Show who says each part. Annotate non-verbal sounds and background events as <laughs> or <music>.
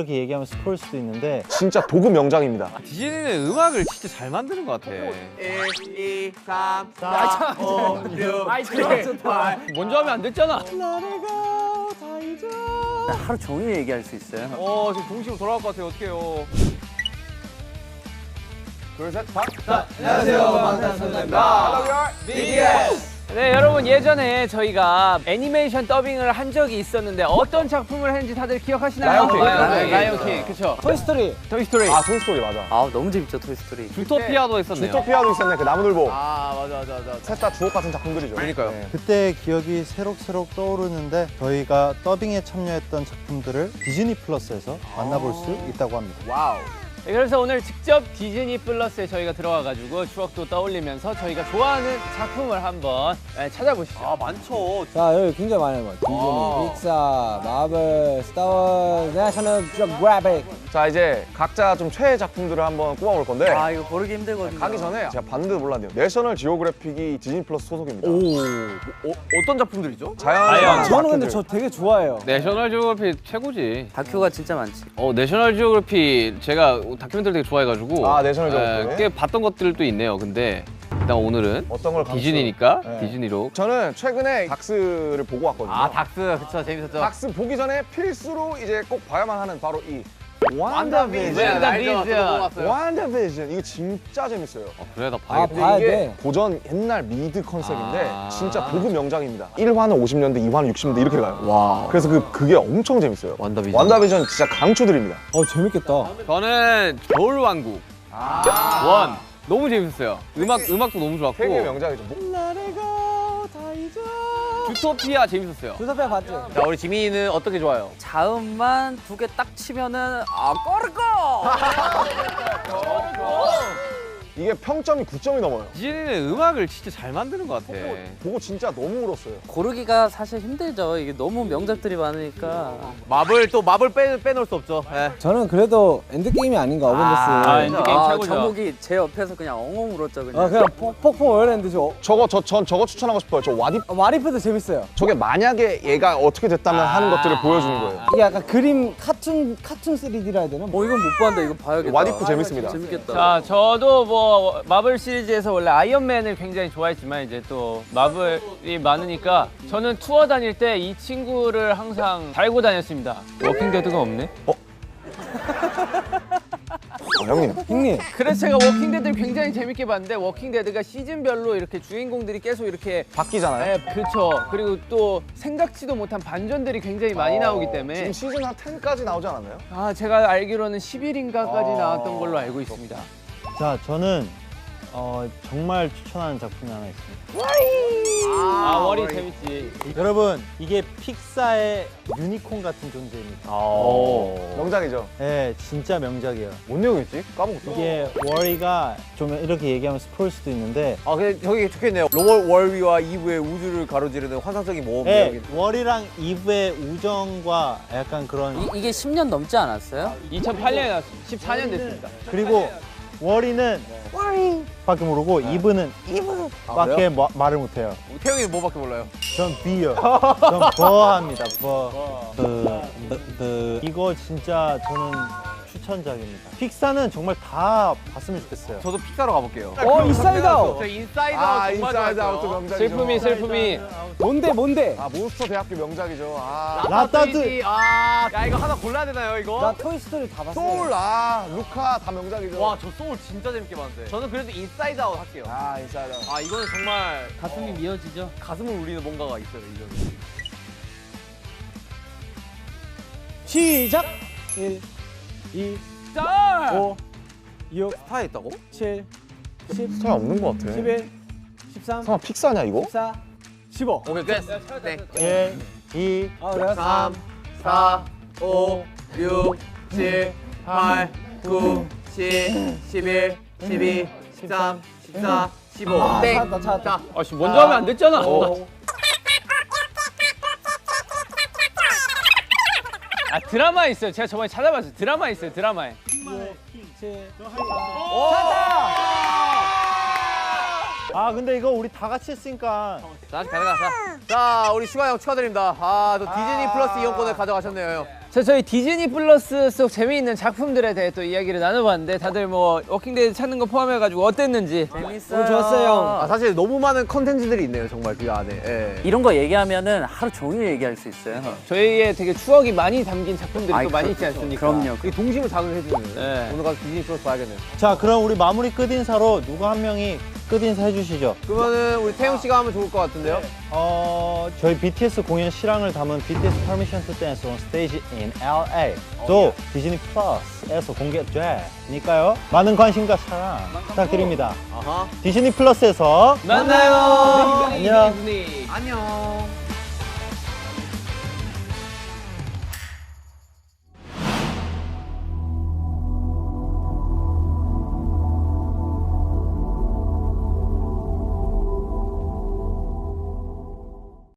Speaker 1: 이렇게 얘기하면 스포일 수도 있는데
Speaker 2: 진짜 도구 명작입니다.
Speaker 3: 디즈니는 음악을 진짜 잘 만드는 것 같아.
Speaker 4: 1, 2, 3, 4, 5, 6,
Speaker 3: 아이
Speaker 4: 7, 8.
Speaker 3: 먼저 하면 안 됐잖아.
Speaker 4: 하루 종일 얘기할 수 있어요.
Speaker 3: 어 지금 동심으로 돌아갈 것 같아요. 어떡해요. 네 여러분 예전에 저희가 애니메이션 더빙을 한 적이 있었는데 어떤 작품을 했는지 다들 기억하시나요?
Speaker 2: 라이온킹.
Speaker 3: 네, 라이온킹 그쵸
Speaker 1: 토이스토리
Speaker 3: 토이스토리
Speaker 2: 아 토이스토리 맞아.
Speaker 4: 아 너무 재밌죠 토이스토리.
Speaker 3: 주토피아도 했었네요
Speaker 2: 주토피아도 있었네. 그 나무늘보.
Speaker 3: 아 맞아 맞아 맞아
Speaker 2: 셋 다 주옥 같은 작품들이죠.
Speaker 3: 그러니까요.
Speaker 2: 네.
Speaker 1: 그때 기억이 새록새록 떠오르는데 저희가 더빙에 참여했던 작품들을 디즈니 플러스에서 만나볼 수 있다고 합니다.
Speaker 3: 와우 네, 그래서 오늘 직접 디즈니 플러스에 저희가 들어와가지고 추억도 떠올리면서 저희가 좋아하는 작품을 한번 네, 찾아보시죠 아 많죠
Speaker 5: 자 여기 굉장히 많아요 뭐. 디즈니, 픽사, 마블, 스타워즈, 내셔널 지오그래픽
Speaker 2: 자 이제 각자 좀 최애 작품들을 한번 꼽아볼 건데
Speaker 4: 아 이거 고르기 힘들거든요.
Speaker 2: 가기 전에 제가 봤는데 몰랐네요. 내셔널 지오그래픽이 디즈니 플러스 소속입니다.
Speaker 3: 어, 어떤 작품들이죠?
Speaker 2: 자연.
Speaker 5: 저는 근데 저 되게 좋아해요
Speaker 3: 내셔널 지오그래피 최고지
Speaker 4: 다큐가 진짜 많지.
Speaker 3: 어 내셔널 지오그래피 제가 다큐멘터리 되게 좋아해가지고
Speaker 2: 아, 내셔널 지오그래피.
Speaker 3: 예, 꽤 봤던 것들도 있네요 근데 일단 오늘은
Speaker 2: 어떤 걸
Speaker 3: 디즈니니까
Speaker 2: 네.
Speaker 3: 디즈니로
Speaker 2: 저는 최근에 닥스를 보고 왔거든요.
Speaker 3: 아 닥스 그쵸 재밌었죠
Speaker 2: 닥스 보기 전에 필수로 이제 꼭 봐야만 하는 바로 이
Speaker 3: 완다비전.
Speaker 2: 완다비전. 완다비전 이거 진짜 재밌어요.
Speaker 3: 그래
Speaker 5: 나아
Speaker 3: 봐야겠다
Speaker 5: 봐야
Speaker 2: 이게
Speaker 5: 돼
Speaker 2: 고전 옛날 미드 컨셉인데
Speaker 3: 아.
Speaker 2: 진짜 도구 명작입니다. 1화는 50년대, 2화는 60년대 이렇게 가요. 와. 그래서 그 그게 엄청 재밌어요.
Speaker 3: 완다비전.
Speaker 2: 완다비전 진짜 강추드립니다.
Speaker 5: 어 재밌겠다
Speaker 3: 저는 겨울왕국 원 너무 재밌었어요 음악, 음악도 너무 좋았고
Speaker 2: 세계 명작이죠. 뭐-
Speaker 3: 주토피아 재밌었어요
Speaker 5: 조사페 봤지?
Speaker 3: 자 우리 지민이는 어떻게 좋아요?
Speaker 4: 자음만 두 개 딱 치면은 아 꺼르고. <laughs>
Speaker 2: 이게 평점이 9점이 넘어요.
Speaker 3: 디즈니는 음악을 진짜 잘 만드는 것 같아
Speaker 2: 보고 진짜 너무 울었어요.
Speaker 4: 고르기가 사실 힘들죠. 이게 너무 명작들이 많으니까.
Speaker 3: 마블 또 마블 빼, 빼놓을 수 없죠 예.
Speaker 5: 저는 그래도 엔드게임이 아닌가 어벤져스
Speaker 3: 아,
Speaker 5: 아,
Speaker 3: 엔드게임
Speaker 4: 아,
Speaker 3: 최고죠.
Speaker 4: 정국이 제 옆에서 그냥 엉엉 울었죠 그냥.
Speaker 5: 아 그냥 폭- 폭풍 월랜드 저
Speaker 2: 저거 저 전 저거 추천하고 싶어요. 저 와디
Speaker 5: 어, 마리프도 재밌어요
Speaker 2: 저게 만약에 얘가 어떻게 됐다면 하는 것들을 보여주는 거예요.
Speaker 5: 이게 약간 그림 카툰 카툰 3D라 해야 되나?
Speaker 4: 어 이건 못 봤는데 이거 봐야겠다.
Speaker 2: 와디프 재밌습니다.
Speaker 4: 재밌겠다.
Speaker 3: 자 저도 뭐 마블 시리즈에서 원래 아이언맨을 굉장히 좋아했지만 이제 또 마블이 많으니까 저는 투어 다닐 때 이 친구를 항상 달고 다녔습니다 워킹데드가 없네
Speaker 2: 어, <laughs> 형님
Speaker 5: 형님
Speaker 3: 그래서 제가 워킹데드를 굉장히 재밌게 봤는데 워킹데드가 시즌별로 이렇게 주인공들이 계속 이렇게
Speaker 2: 바뀌잖아요.
Speaker 3: 네, 그렇죠. 그리고 또 생각지도 못한 반전들이 굉장히 많이 나오기 때문에
Speaker 2: 지금 시즌 한 10까지 나오지 않았나요?
Speaker 3: 아 제가 알기로는 10일인가까지
Speaker 2: 아.
Speaker 3: 나왔던 걸로 알고 있습니다.
Speaker 1: 자, 저는 어, 정말 추천하는 작품이 하나 있습니다.
Speaker 3: 아 월이 재밌지.
Speaker 1: 여러분, 이게 픽사의 유니콘 같은 존재입니다.
Speaker 2: 어. 명작이죠.
Speaker 1: 네, 진짜 명작이에요.
Speaker 2: 뭔 내용이지? 까먹었어.
Speaker 1: 이게 워리가 좀 이렇게 얘기하면 스포일 수도 있는데
Speaker 6: 아 근데 저기 적혀있네요 로월 월위와 이브의 우주를 가로지르는 환상적인 모험
Speaker 1: 네,
Speaker 6: 이야기
Speaker 1: 워리랑 이브의 우정과 약간 그런
Speaker 4: 이, 이게 10년 넘지 않았어요?
Speaker 3: 2008년에 나왔습니다. 14년 됐습니다.
Speaker 1: 그리고 워리는 워리 밖에 모르고 이브는 이브 밖에 마- 말을 못해요.
Speaker 3: 태용이 뭐밖에 몰라요?
Speaker 1: 전 B요. 전 <laughs> 버합니다. 버. 그, 그, 그, 이거 진짜 저는 추천작입니다. 픽사는 정말 다 봤으면 좋겠어요.
Speaker 3: 저도 픽사로 가볼게요.
Speaker 5: 어 인사이드 아웃
Speaker 3: 저 인사이드
Speaker 2: 아,
Speaker 3: 아웃 정말
Speaker 2: 인사이드. 아웃도 명작이죠.
Speaker 3: 슬픔이 슬픔이.
Speaker 5: 뭔데 뭔데?
Speaker 2: 아 몬스터 대학교 명작이죠. 아
Speaker 1: 라따드.
Speaker 3: 아, 야 이거 하나 골라야 되나요 이거?
Speaker 5: 나 토이스토리 다 봤어
Speaker 2: 소울 아 루카 다 명작이죠.
Speaker 3: 와, 저 소울 진짜 재밌게 봤는데. 저는 그래도 인사이드 아웃 할게요.
Speaker 2: 아 인사이드.
Speaker 3: 아, 이거는 정말
Speaker 4: 가슴이 미어지죠?
Speaker 3: 가슴을 울리는 뭔가가 있어요, 이거는.
Speaker 5: 시작 1 2
Speaker 3: 짤!
Speaker 5: 5 6
Speaker 6: 스타에 있다고?
Speaker 5: 7 10
Speaker 2: 스타일 없는 것 같아.
Speaker 5: 11 13
Speaker 2: 설마 픽사냐 이거?
Speaker 5: 14 15
Speaker 3: 오케이, 끝. 네.
Speaker 1: 1, 2,
Speaker 5: 아 그래?
Speaker 6: 3 4 5 6 7 8 9 10 11 12 13 14 15
Speaker 5: 아,
Speaker 6: 땡!
Speaker 5: 찾았다 찾았다
Speaker 3: 아, 씨, 먼저 하면 안 됐잖아. 아, 드라마 있어요. 제가 저번에 찾아봤어요. 드라마 있어요, 드라마에.
Speaker 1: 7아 근데 이거 우리 다 같이 했으니까
Speaker 6: 자 가자 자. 자 우리 슈가 형 축하드립니다 아 또 디즈니 플러스 이용권을 가져가셨네요 형
Speaker 3: 자, 저희 디즈니 플러스 속 재미있는 작품들에 대해 또 이야기를 나눠봤는데 다들 뭐 워킹데이 찾는 거 포함해가지고 어땠는지
Speaker 4: 재밌어요.
Speaker 5: 오늘 좋았어요.
Speaker 6: 아, 사실 너무 많은 컨텐츠들이 있네요, 정말 그 안에. 예.
Speaker 4: 이런 거 얘기하면은 하루 종일 얘기할 수 있어요.
Speaker 3: 저희의 되게 추억이 많이 담긴 작품들이
Speaker 4: 아이,
Speaker 3: 또 많이
Speaker 4: 그-
Speaker 3: 있지 않습니까?
Speaker 4: 그럼요.
Speaker 6: 이 동심을 자극해주는.
Speaker 3: 네.
Speaker 6: 오늘 가서 디즈니 플러스 봐야겠네요.
Speaker 1: 자, 그럼 우리 마무리 끝인사로 누구 한 명이 끝인사 해주시죠.
Speaker 6: 그러면은 우리 태용 씨가 하면 좋을 것 같은데요?
Speaker 1: 어, 저희 BTS 공연 실황을 담은 BTS Permission to Dance on Stage in LA 또 디즈니 플러스에서 공개되니까요. 많은 관심과 사랑 부탁드립니다.
Speaker 6: 아하.
Speaker 1: 디즈니 플러스에서
Speaker 3: 만나요.
Speaker 1: 안녕.
Speaker 6: 안녕.